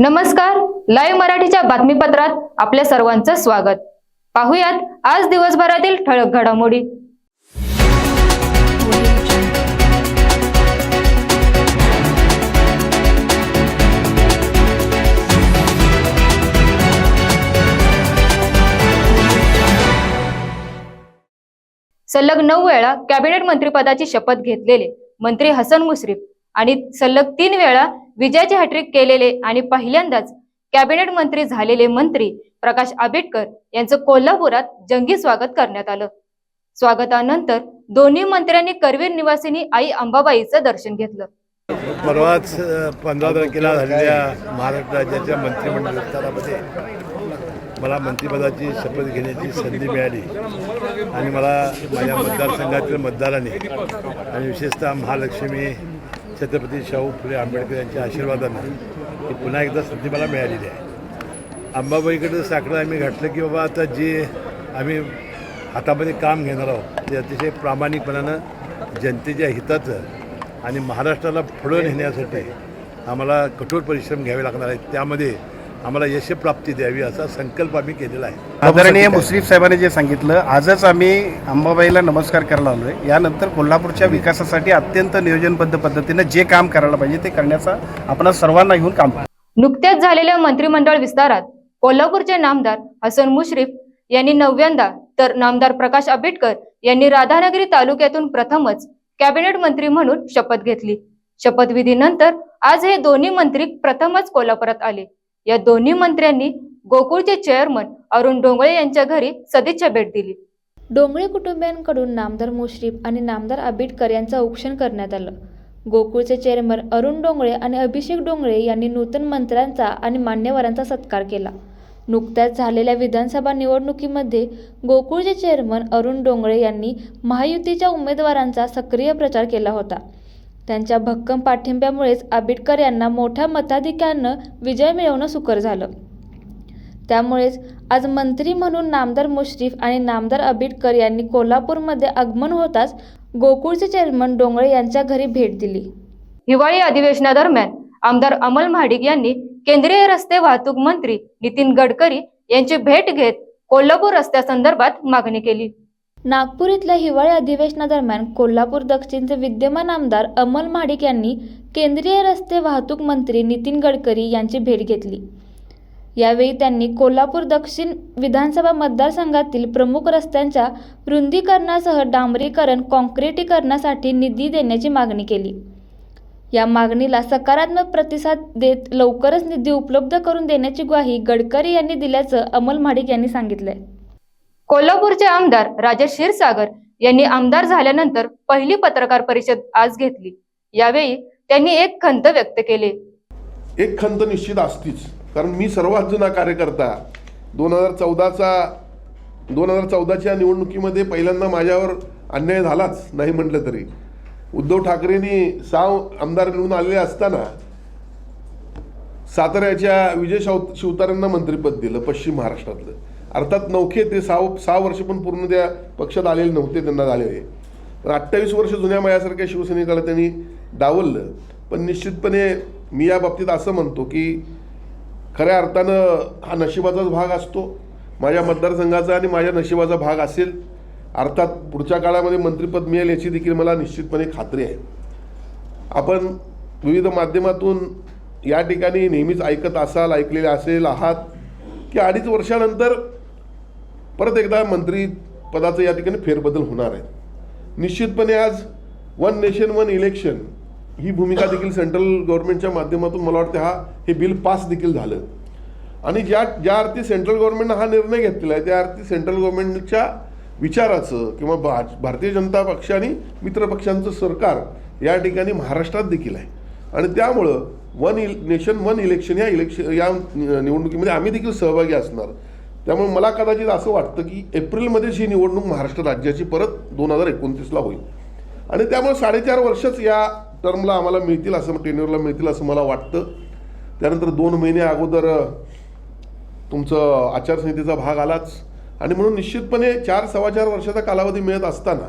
नमस्कार. लाईव्ह मराठीच्या बातमीपत्रात आपल्या सर्वांचं स्वागत. पाहुयात आज दिवसभरातील ठळक घडामोडी. सलग नऊ वेळा कॅबिनेट मंत्रिपदाची शपथ घेतलेले मंत्री हसन मुश्रीफ आणि सलग तीन वेळा विजयाची हॅट्रिक केलेले आणि पहिल्यांदाच कॅबिनेट मंत्री झालेले मंत्री प्रकाश आंबेडकर यांचं कोल्हापुरात जंगी स्वागत करण्यात आलं. स्वागतानंतर दोन्ही मंत्र्यांनी करवीर निवासिनी आई अंबाबाईचं दर्शन घेतलं. परवाच पंधरा तारखेला झालेल्या महाराष्ट्र राज्याच्या मंत्रिमंडळ विस्तारामध्ये मला मंत्रिपदाची शपथ घेण्याची संधी मिळाली. आणि मला माझ्या मतदारसंघातील मतदारांनी आणि विशेषतः महालक्ष्मी छत्रपती शाहू फुले आंबेडकर यांच्या आशीर्वादानं ही पुन्हा एकदा संधी मला मिळालेली आहे. अंबाबाईकडं साकडं आम्ही घातलं की बाबा आता जे आम्ही हातामध्ये काम घेणार आहोत ते अतिशय प्रामाणिकपणानं जनतेच्या हिताचं आणि महाराष्ट्राला पुढं नेण्यासाठी आम्हाला कठोर परिश्रम घ्यावे लागणार आहेत. त्यामध्ये आम्हाला यशप्राप्ती द्यावी असा संकल्प आम्ही केलेला आहे. आदरणीय मुश्रीफ साहेबांनी जे सांगितलं आजच आम्ही अंबाबाईला नमस्कार करायला आलोय. यानंतर कोल्हापूरच्या विकासासाठी अत्यंत नियोजनबद्ध पद्धतीनं जे काम करायला पाहिजे ते करण्याचा आपण सर्वांना घेऊन काम करू. नुकत्याच झालेल्या मंत्रिमंडळ विस्तारात कोल्हापूरचे नामदार हसन मुश्रीफ यांनी नवव्यांदा तर नामदार प्रकाश आंबेडकर यांनी राधानगरी तालुक्यातून प्रथमच कॅबिनेट मंत्री म्हणून शपथ घेतली. शपथविधीनंतर आज हे दोन्ही मंत्री प्रथमच कोल्हापुरात आले. या दोन्ही मंत्र्यांनी गोकुळचे चेअरमन अरुण डोंगळे यांच्या घरी सदिच्छा भेट दिली. डोंगळे कुटुंबियांकडून नामदार मुश्रीफ आणि नामदार आबिटकर यांचं औक्षण करण्यात आलं. गोकुळचे चेअरमन अरुण डोंगळे आणि अभिषेक डोंगळे यांनी नूतन मंत्र्यांचा आणि मान्यवरांचा सत्कार केला. नुकत्याच झालेल्या विधानसभा निवडणुकीमध्ये गोकुळचे चेअरमन अरुण डोंगळे यांनी महायुतीच्या उमेदवारांचा सक्रिय प्रचार केला होता. त्यांच्या भक्कम पाठिंब्यामुळेच आबिटकर यांना मोठ्या मताधिक्यानं विजय मिळवणं सुकर झालं. त्यामुळेच आज मंत्री म्हणून नामदार मुश्रीफ आणि नामदार आबिटकर यांनी कोल्हापूरमध्ये आगमन होताच गोकुळचे चेअरमन डोंगळे यांच्या घरी भेट दिली. हिवाळी अधिवेशनादरम्यान आमदार अमल महाडिक यांनी केंद्रीय रस्ते वाहतूक मंत्री नितीन गडकरी यांची भेट घेत कोल्हापूर रस्त्यासंदर्भात मागणी केली. नागपूर इथल्या हिवाळी अधिवेशनादरम्यान कोल्हापूर दक्षिणचे विद्यमान आमदार अमल महाडिक यांनी केंद्रीय रस्ते वाहतूक मंत्री नितीन गडकरी यांची भेट घेतली. यावेळी त्यांनी कोल्हापूर दक्षिण विधानसभा मतदारसंघातील प्रमुख रस्त्यांच्या रुंदीकरणासह डांबरीकरण काँक्रिटीकरणासाठी निधी देण्याची मागणी केली. या मागणीला सकारात्मक प्रतिसाद देत लवकरच निधी उपलब्ध करून देण्याची ग्वाही गडकरी यांनी दिल्याचं अमल महाडिक यांनी सांगितलंय. कोल्हापूरचे आमदार राजा क्षीरसागर यांनी आमदार झाल्यानंतर पहिली पत्रकार परिषद आज घेतली. यावेळी त्यांनी एक खंत व्यक्त केली. एक खंत निश्चित असतीच. कारण मी सर्वात जुना कार्यकर्ता दोन हजार चौदाचा दोन हजार चौदाच्या निवडणुकीमध्ये पहिल्यांदा माझ्यावर अन्याय झालाच नाही म्हटलं तरी. उद्धव ठाकरेंनी सहा आमदार निवडून आलेले असताना साताऱ्याच्या विजय शाव शिवतारांना मंत्रिपद दिलं पश्चिम महाराष्ट्रातलं. अर्थात नौखे ते सहा सहा वर्ष पण पूर्ण त्या पक्षात आलेले नव्हते त्यांना झालेले. पण अठ्ठावीस वर्ष जुन्या मायासारख्या शिवसेनेकडे त्यांनी डावललं. पण निश्चितपणे मी या बाबतीत असं म्हणतो की खऱ्या अर्थानं हा नशिबाचाच भाग असतो. माझ्या मतदारसंघाचा आणि माझ्या नशिबाचा भाग असेल. अर्थात पुढच्या काळामध्ये मंत्रिपद मिळेल याची देखील मला निश्चितपणे खात्री आहे. आपण विविध माध्यमातून या ठिकाणी नेहमीच ऐकत असाल ऐकलेले असेल आहात की अडीच वर्षानंतर परत एकदा मंत्री पदाचं या ठिकाणी फेरबदल होणार आहे. निश्चितपणे आज वन नेशन वन इलेक्शन ही भूमिका देखील सेंट्रल गव्हर्नमेंटच्या माध्यमातून मला वाटतं हा हे बिल पास देखील झालं. आणि ज्या ज्या अर्थी सेंट्रल गव्हर्नमेंटनं हा निर्णय घेतलेला आहे त्या अर्थी सेंट्रल गव्हर्नमेंटच्या विचाराचं किंवा भा भारतीय जनता पक्ष आणि मित्रपक्षांचं सरकार या ठिकाणी महाराष्ट्रात देखील आहे. आणि त्यामुळं वन इल नेशन वन इलेक्शन या इलेक्शन या निवडणुकीमध्ये आम्ही देखील सहभागी असणार. त्यामुळे मला कदाचित असं वाटतं की एप्रिलमध्येच ही निवडणूक महाराष्ट्र राज्याची परत दोन हजार एकोणतीसला होईल. आणि त्यामुळे साडेचार वर्षच या टर्मला आम्हाला मिळतील असं टेन्युअरला मिळतील असं मला वाटतं. त्यानंतर दोन महिने अगोदर तुमचं आचारसंहितेचा भाग आलाच. आणि म्हणून निश्चितपणे चार सव्वा चार वर्षाचा कालावधी मिळत असताना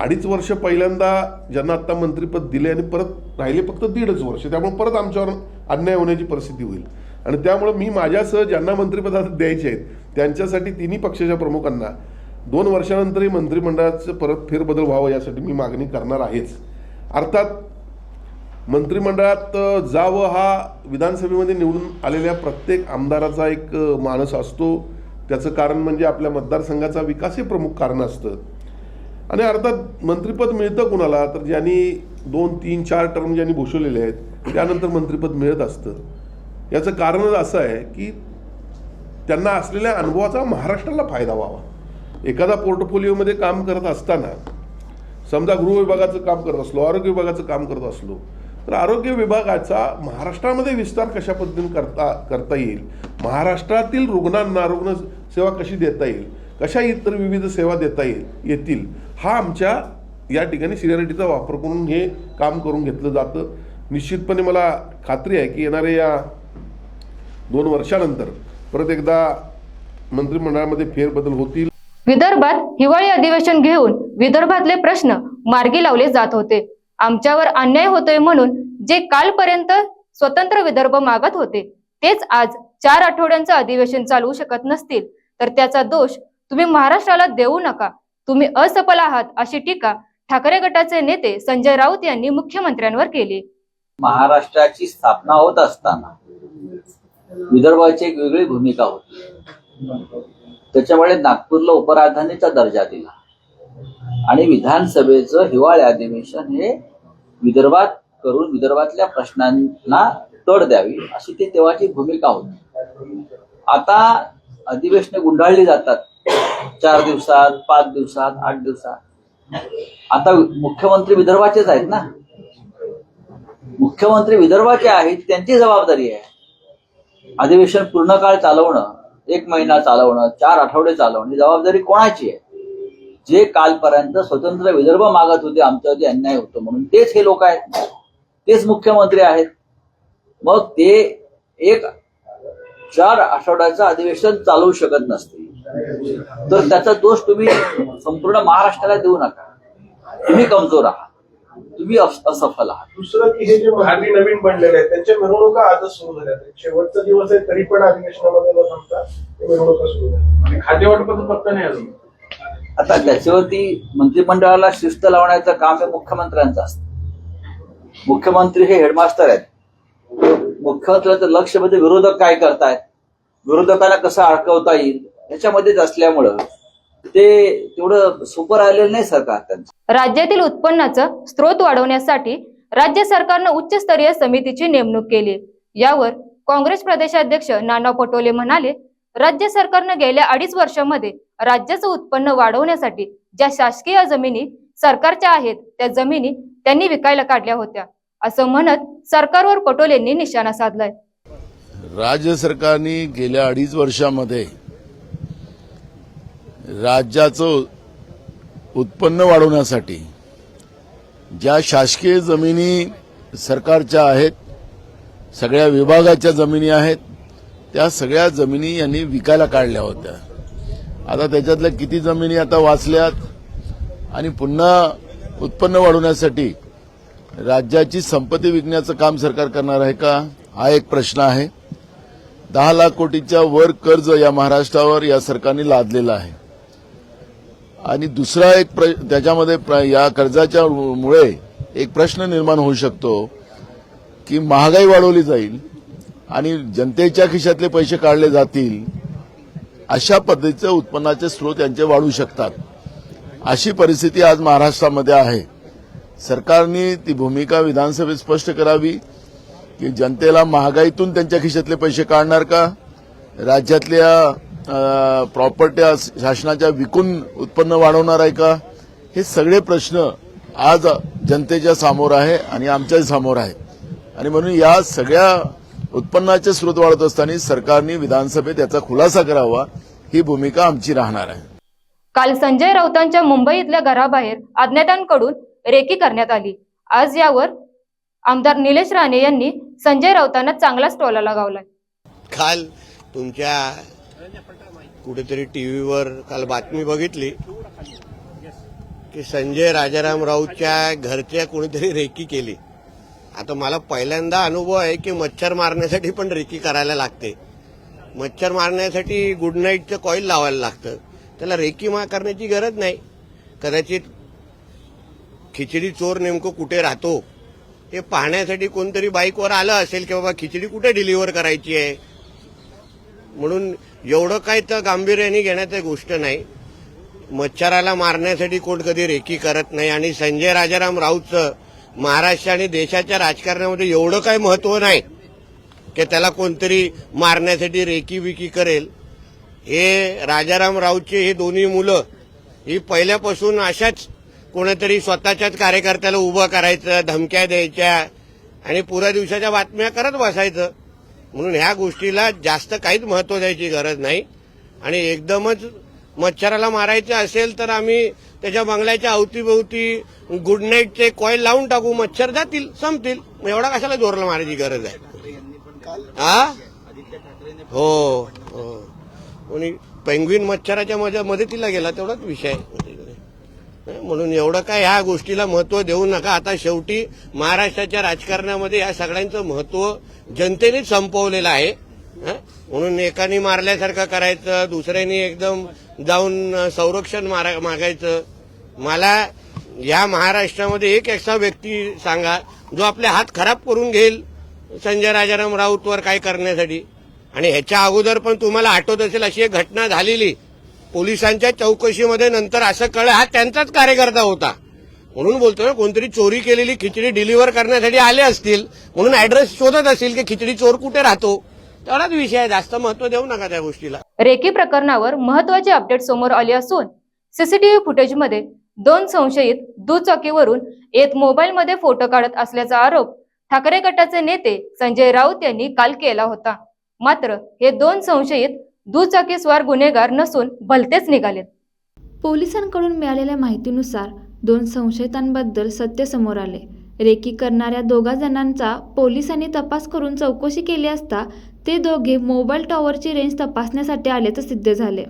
अडीच वर्ष पहिल्यांदा ज्यांना आत्ता मंत्रिपद दिले आणि परत राहिले फक्त दीडच वर्ष त्यामुळे परत आमच्यावर अन्याय होण्याची परिस्थिती होईल. आणि त्यामुळं मी माझ्यासह ज्यांना मंत्रिपद द्यायचे आहेत त्यांच्यासाठी तिन्ही पक्षाच्या प्रमुखांना दोन वर्षानंतरही मंत्रिमंडळाचं परत फेरबदल व्हावं यासाठी मी मागणी करणार आहेच. अर्थात मंत्रिमंडळात जावं हा विधानसभेमध्ये निवडून आलेल्या प्रत्येक आमदाराचा एक माणूस असतो. त्याचं कारण म्हणजे आपल्या मतदारसंघाचा विकास हे प्रमुख कारण असतं. आणि अर्थात मंत्रिपद मिळतं कुणाला? तर ज्यांनी दोन तीन चार टर्म ज्यांनी भूषवलेले आहेत त्यानंतर मंत्रिपद मिळत असतं. याचं कारणच असं आहे की त्यांना असलेल्या अनुभवाचा महाराष्ट्राला फायदा व्हावा. एखादा पोर्टफोलिओमध्ये काम करत असताना समजा गृह विभागाचं काम करत असलो आरोग्य विभागाचं काम करत असलो तर आरोग्य विभागाचा महाराष्ट्रामध्ये विस्तार कशा पद्धतीने करता करता येईल? महाराष्ट्रातील रुग्णांना रुग्ण सेवा कशी देता येईल? कशा इतर विविध सेवा देता येईल येतील? हा आमच्या या ठिकाणी सिनियरिटीचा वापर करून हे काम करून घेतलं जातं. निश्चितपणे मला खात्री आहे की येणाऱ्या या दोन वर्षानंतर परत एकदा मंत्रिमंडळामध्ये फेरबदल होतील. विदर्भात हिवाळी अधिवेशन घेऊन विदर्भातले प्रश्न मार्गी लावले जात होते. आमच्यावर अन्याय होतोय म्हणून जे कालपर्यंत स्वतंत्र विदर्भ मागत होते तेच आज चार आठवड्यांचं अधिवेशन चालवू शकत नसतील. तर त्याचा दोष तुम्ही महाराष्ट्राला देऊ नका. तुम्ही असफल आहात अशी टीका ठाकरे गटाचे नेते संजय राऊत यांनी मुख्यमंत्र्यांवर केली. महाराष्ट्राची स्थापना होत असताना विदर्भाची एक वेगळी भूमिका होती. त्याच्यामुळे नागपूरला उपराजधानीचा दर्जा दिला. आणि विधानसभेचं हिवाळी अधिवेशन हे विदर्भात करून विदर्भातल्या प्रश्नांना तड द्यावी अशी ती तेव्हाची भूमिका होती. आता अधिवेशने गुंडाळली जातात. चार दिवसात पाच दिवसात आठ दिवसात. आता मुख्यमंत्री विदर्भाचेच आहेत ना? मुख्यमंत्री विदर्भाचे आहेत त्यांची जबाबदारी आहे. अधिवेशन पूर्ण काळ चालवणं एक महिना चालवणं चार आठवडे चालवणं ही जबाबदारी कोणाची आहे? जे कालपर्यंत स्वतंत्र विदर्भ मागत होते आमच्यावरती अन्याय होतो म्हणून तेच हे लोक आहेत. तेच मुख्यमंत्री आहेत. मग ते एक चार आठवड्याचं अधिवेशन चालवू शकत नसते तर त्याचा दोष तुम्ही संपूर्ण महाराष्ट्राला देऊ नका. तुम्ही कमजोर आहात. तुम्ही अस- असफल आहात. दुसरं की हे जे हल्ली नवीन बनलेले आहेत त्यांच्या मिरवणुका आजच सुरू झाल्या आहेत. शेवटचा दिवस आहे तरी पण अधिवेशनामध्ये न थांबता ते मिरवणुका सुरू झाल्या आणि खाद्यवाटपाचा पत्ता नाही अजून. आता त्याच्यावरती मंत्रिमंडळाला शिस्त लावण्याचं काम हे मुख्यमंत्र्यांचं असतं. मुख्यमंत्री हे हेडमास्टर आहेत. मुख्यमंत्र्यांचं लक्ष म्हणजे विरोधक काय करतायत? विरोधकांना कसं अडकवता येईल? याच्यामध्येच असल्यामुळं ते तेवढं सोपं राहिलेलं नाही सरकार त्यांचं. राज्यातील उत्पन्नाचं स्रोत वाढवण्यासाठी राज्य सरकारनं उच्चस्तरीय समितीची नेमणूक केली. यावर काँग्रेस प्रदेशाध्यक्ष नाना पटोले म्हणाले राज्य सरकारनं गेल्या अडीच वर्षामध्ये राज्याचं उत्पन्न वाढवण्यासाठी ज्या शासकीय जमिनी सरकारच्या आहेत त्या जमिनी त्यांनी विकायला काढल्या होत्या. असं म्हणत सरकारवर पटोलेंनी निशाणा साधलाय. राज्य सरकारने गेल्या अडीच वर्षामध्ये राज्याचं उत्पन्न वाढवण्यासाठी ज्या शासकीय जमिनी सरकारच्या आहेत सगळ्या विभागाच्या जमिनी आहेत त्या सगळ्या जमिनी यांनी विकायला काढल्या होत्या. आता त्याच्यातल्या किती जमिनी आता वाचल्यात आणि पुन्हा उत्पन्न वाढवण्यासाठी राज्याची संपत्ती विकण्याचं काम सरकार करणार आहे का? हा एक प्रश्न आहे. दहा लाख कोटीच्या वर कर्ज या महाराष्ट्रावर या सरकारने लादलेलं आहे. आणि दुसरा एक प्र त्याच्यामध्ये प्र- या कर्जाच्या मुळे एक प्रश्न निर्माण होऊ शकतो की महागाई वाढवली जाईल आणि जनतेच्या खिशातले पैसे काढले जातील अशा पद्धतीचे उत्पन्नाचे स्रोत यांचे वाढू शकतात. अशी परिस्थिती आज महाराष्ट्रामध्ये आहे. सरकारने ती भूमिका विधानसभेत स्पष्ट करावी की जनतेला महागाईतून त्यांच्या खिशातले पैसे काढणार का? राज्यातल्या प्रॉपर्ट्या शासनाच्या विकून उत्पन्न वाढवणार आहे का? हे सगळे प्रश्न आज जनतेच्या समोर आहे आणि आमच्याही समोर आहे आणि म्हणून या सगळ्या उत्पन्नाचे स्रोत वाढत असताना सरकारने विधानसभेत याचा खुलासा करावा ही भूमिका आमची राहणार आहे. काल संजय राऊतांच्या मुंबईतल्या घराबाहेर अज्ञातांकडून रेकी करण्यात आली. आज यावर आमदार निलेश राणे यांनी संजय राऊतांना चांगलाच टोला लगावलाय काल तुमच्या कुठेतरी टी व्हीवर काल बातमी बघितली की संजय राजाराम राऊतच्या घरच्या कोणीतरी रेकी केली. आता मला पहिल्यांदा अनुभव आहे की मच्छर मारण्यासाठी पण रेकी करायला लागते. मच्छर मारण्यासाठी गुड नाईटचं कॉईल लावायला लागतं. त्याला रेकी मा करण्याची गरज नाही. कदाचित खिचडी चोर नेमकं कुठे राहतो हे पाहण्यासाठी कोणतरी बाईकवर आलं असेल की बाबा खिचडी कुठे डिलिव्हर करायची आहे? म्हणून एवढं काय तर गांभीर्याने घेण्यात गोष्ट नाही. मच्छराला मारण्यासाठी कोण कधी रेकी करत नाही आणि संजय राजाराम राऊतचं महाराष्ट्र आणि देशाच्या राजकारणामध्ये एवढं काय महत्त्व नाही की त्याला कोणतरी मारण्यासाठी रेकी विकी करेल. हे राजाराम राऊतचे हे दोन्ही मुलं ही पहिल्यापासून अशाच कोणीतरी स्वतःच्याच कार्यकर्त्याला उभं करायचं धमक्या द्यायच्या आणि पुऱ्या दिवसाच्या बातम्या करत बसायचं. म्हणून ह्या गोष्टीला जास्त काहीच महत्त्व द्यायची गरज नाही. आणि एकदमच मच्छराला मारायचं असेल तर आम्ही त्याच्या बंगल्याच्या अवतीभोवती गुड नाईटचे कॉईल लावून टाकू मच्छर जातील संपतील. मग एवढा कशाला जोरला मारायची गरज आहे? हा हो हो. कोणी पेंग्विन मच्छराच्या मजा मदतीला गेला तेवढाच विषय आहे. म्हणून एवढं काय ह्या गोष्टीला महत्त्व देऊ नका. आता शेवटी महाराष्ट्राच्या राजकारणामध्ये या सगळ्यांचं महत्त्व जनतेनेच संपवलेलं आहे. म्हणून एकाने मारल्यासारखं करायचं दुसऱ्याने एकदम जाऊन संरक्षण मागायचं. मला या महाराष्ट्रामध्ये एक असा व्यक्ती सांगा जो आपले हात खराब करून घेईल संजय राजाराम राऊतवर काय करण्यासाठी. आणि ह्याच्या अगोदर पण तुम्हाला आठवत असेल अशी एक घटना झालेली. पोलिसांच्या चौकशीमध्ये नंतर असं कळलं हा त्यांचाच कार्यकर्ता होता. म्हणून बोलतोय कोणतरी चोरी केलेली खिचडी डिलिव्हर करण्यासाठी आले असतील म्हणून ऍड्रेस शोधत असतील की खिचडी चोर कुठे राहतो. तेवढाच विषय आहे जास्त महत्त्व देऊ नका त्या गोष्टीला. रेकी प्रकरणावर महत्त्वाचे अपडेट समोर आले असून सीसीटीव्ही फुटेजमध्ये दोन संशयित दुचाकीवरून एक मोबाईलमध्ये फोटो काढत असल्याचा आरोप ठाकरे गटाचे नेते संजय राऊत यांनी काल केला होता. मात्र हे दोन संशयित दुचाकीस्वार गुन्हेगार नसून भलतेच निघालेत पोलिसांकडून मिळालेल्या माहितीनुसार दोन संशयितांबद्दल सत्य समोर आले. रेकी करणाऱ्या दोघा जणांचा पोलिसांनी तपास करून चौकशी केली असता ते दोघे मोबाईल टॉवरची रेंज तपासण्यासाठी आल्याचं सिद्ध झाले.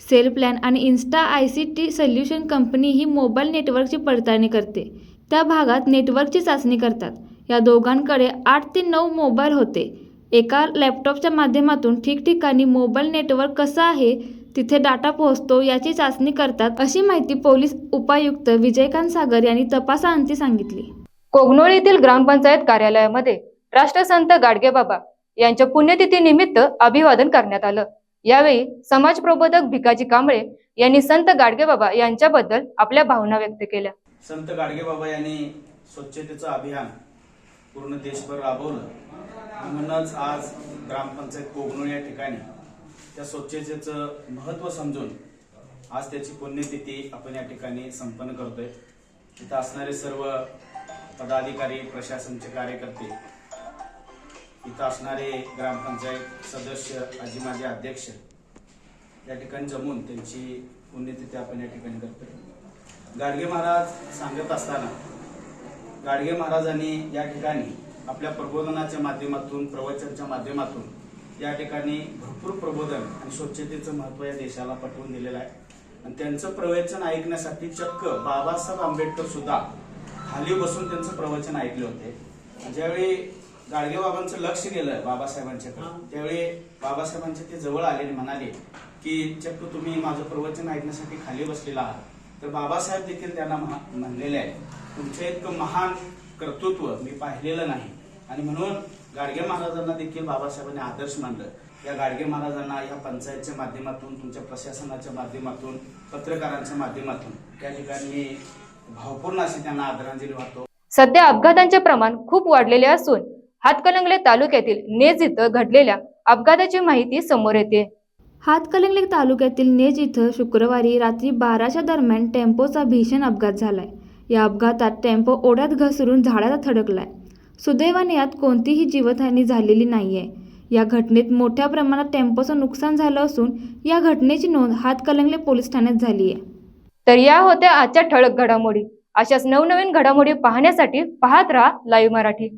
सेल प्लॅन आणि insta I C T solution company he mobile नेटवर्कची पडताळणी करते. त्या भागात नेटवर्कची चाचणी करतात. या दोघांकडे आठ ते नऊ मोबाईल होते. एका लॅपटॉपच्या माध्यमातून ठिकठिकाणी मोबाईल नेटवर्क कसं आहे तिथे डाटा पोहोचतो याची चाचणी करतात अशी माहिती पोलीस उपायुक्त विजयकांत सागर यांनी तपासाअंती सांगितली. कोगनोळ येथील ग्रामपंचायत कार्यालयामध्ये राष्ट्रसंत गाडगेबाबा यांच्या पुण्यतिथी निमित्त अभिवादन करण्यात आलं. यावेळी समाज प्रबोधक भिकाजी कांबळे यांनी संत गाडगेबाबा यांच्याबद्दल आपल्या भावना व्यक्त केल्या. संत गाडगेबाबा यांनी स्वच्छतेचं अभियान पूर्ण देशभर राबवलं. म्हणूनच आज ग्रामपंचायत कोगनोळ या ठिकाणी त्या स्वच्छतेचं महत्त्व समजून आज त्याची पुण्यतिथी आपण या ठिकाणी संपन्न करतोय. तिथं असणारे सर्व पदाधिकारी प्रशासनचे कार्यकर्ते इथं असणारे ग्रामपंचायत सदस्य आजी माझे अध्यक्ष या ठिकाणी जमून त्यांची पुण्यतिथी आपण या ठिकाणी करतोय. गाडगे महाराज सांगत असताना गाडगे महाराजांनी या ठिकाणी आपल्या प्रबोधनाच्या माध्यमातून प्रवचनच्या माध्यमातून या ठिकाणी भरपूर प्रबोधन आणि स्वच्छतेचं महत्त्व या देशाला पटवून दिलेलं आहे. आणि त्यांचं प्रवचन ऐकण्यासाठी चक्क बाबासाहेब आंबेडकर सुद्धा खाली बसून त्यांचं प्रवचन ऐकले होते. ज्यावेळी गाडगेबाबांचं लक्ष गेलं बाबासाहेबांच्याकडे त्यावेळी बाबासाहेबांचे ते जवळ आले आणि म्हणाले की चक्क तुम्ही माझं प्रवचन ऐकण्यासाठी खाली बसलेला आहात. तर बाबासाहेब देखील त्यांना म्हणलेले आहे तुमचं इतकं महान कर्तृत्व मी पाहिलेलं नाही. आणि म्हणून गाडगे महाराजांना देखील बाबासाहेबांनी आदर्श मानलं. या गाडगे महाराजांना या पंचायतच्या माध्यमातून तुमच्या प्रशासनाच्या माध्यमातून पत्रकारांच्या माध्यमातून त्या ठिकाणी मी भावपूर्ण अशी त्यांना आदरांजली वाहतो. सध्या अपघातांचे प्रमाण खूप वाढलेले असून हातकलंगले तालुक्यातील नेज इथं घडलेल्या अपघाताची माहिती समोर येते. हातकलंगले तालुक्यातील नेज इथं शुक्रवारी रात्री बाराच्या दरम्यान टेम्पोचा भीषण अपघात झालाय. या अपघातात टेम्पो ओढ्यात घसरून झाडाला थडकलाय. सुदैवाने यात कोणतीही जीवितहानी झालेली नाही आहे या घटनेत मोठ्या प्रमाणात टेम्पोचं नुकसान झालं असून या घटनेची नोंद हातकलंगले पोलीस ठाण्यात झाली आहे तर या होत्या आजच्या ठळक घडामोडी. अशाच नवनवीन घडामोडी पाहण्यासाठी पाहत राहा लाईव्ह मराठी.